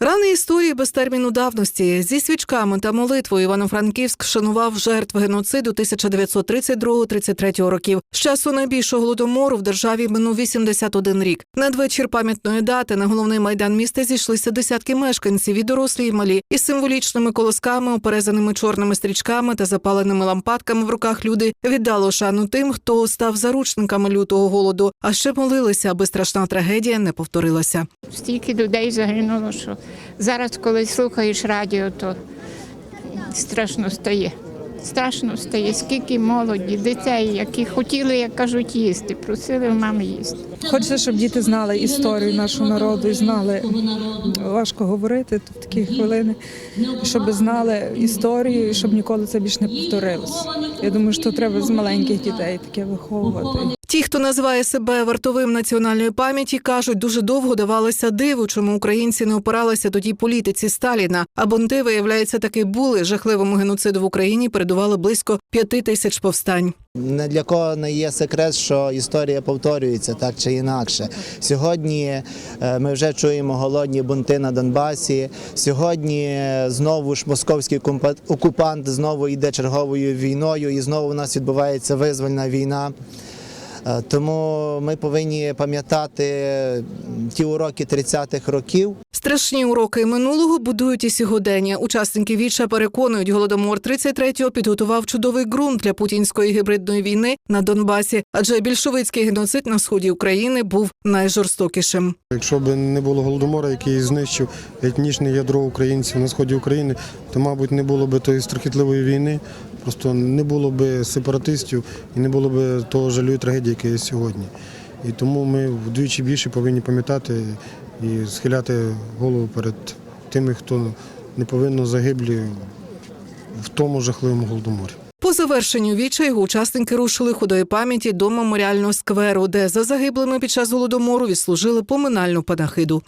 Рани історії без терміну давності зі свічками та молитвою Івано-Франківськ вшанував жертв геноциду 1932-33 років. З часу найбільшого голодомору в державі минув 81 рік. Надвечір пам'ятної дати на головний майдан міста зійшлися десятки мешканців, і дорослі, і малі, із символічними колосками, оперезаними чорними стрічками та запаленими лампадками в руках люди віддало шану тим, хто став заручниками лютого голоду, а ще молилися, аби страшна трагедія не повторилася. Стільки людей загинуло, що зараз, коли слухаєш радіо, то страшно стає. Страшно стає, скільки молоді, дітей, які хотіли, як кажуть, їсти, просили в мами їсти. Хочеться, щоб діти знали історію нашого народу і знали. Важко говорити в такі хвилини, щоб знали історію, і щоб ніколи це більше не повторилось. Я думаю, що треба з маленьких дітей таке виховувати. Ті, хто називає себе вартовим національної пам'яті, кажуть, дуже довго давалося диву, чому українці не опиралися тоді політиці Сталіна. А бунти, виявляється, таки були жахливому геноциду в Україні. Передували близько п'яти тисяч повстань. Не для кого не є секрет, що історія повторюється так чи інакше. Сьогодні е, ми вже чуємо голодні бунти на Донбасі. Сьогодні знову ж московський окупант знову йде черговою війною, і знову у нас відбувається визвольна війна. Е, Тому ми повинні пам'ятати ті уроки 30-х років. Страшні уроки минулого будують і сьогодення. Учасники віча переконують, голодомор 33-го підготував чудовий ґрунт для путінської гібридної війни на Донбасі, адже більшовицький геноцид на сході України був найжорстокішим. Якщо б не було голодомора, який знищив етнічне ядро українців на сході України, то, мабуть, не було б тої страхітливої війни, просто не було б сепаратистів і не було б того жалю і трагедії, яка є сьогодні. І тому ми вдвічі більше повинні пам'ятати і схиляти голову перед тими, хто не повинно загиблі в тому жахливому голодоморі. По завершенню віча його учасники рушили худої пам'яті до меморіального скверу, де за загиблими під час голодомору відслужили поминальну панахиду.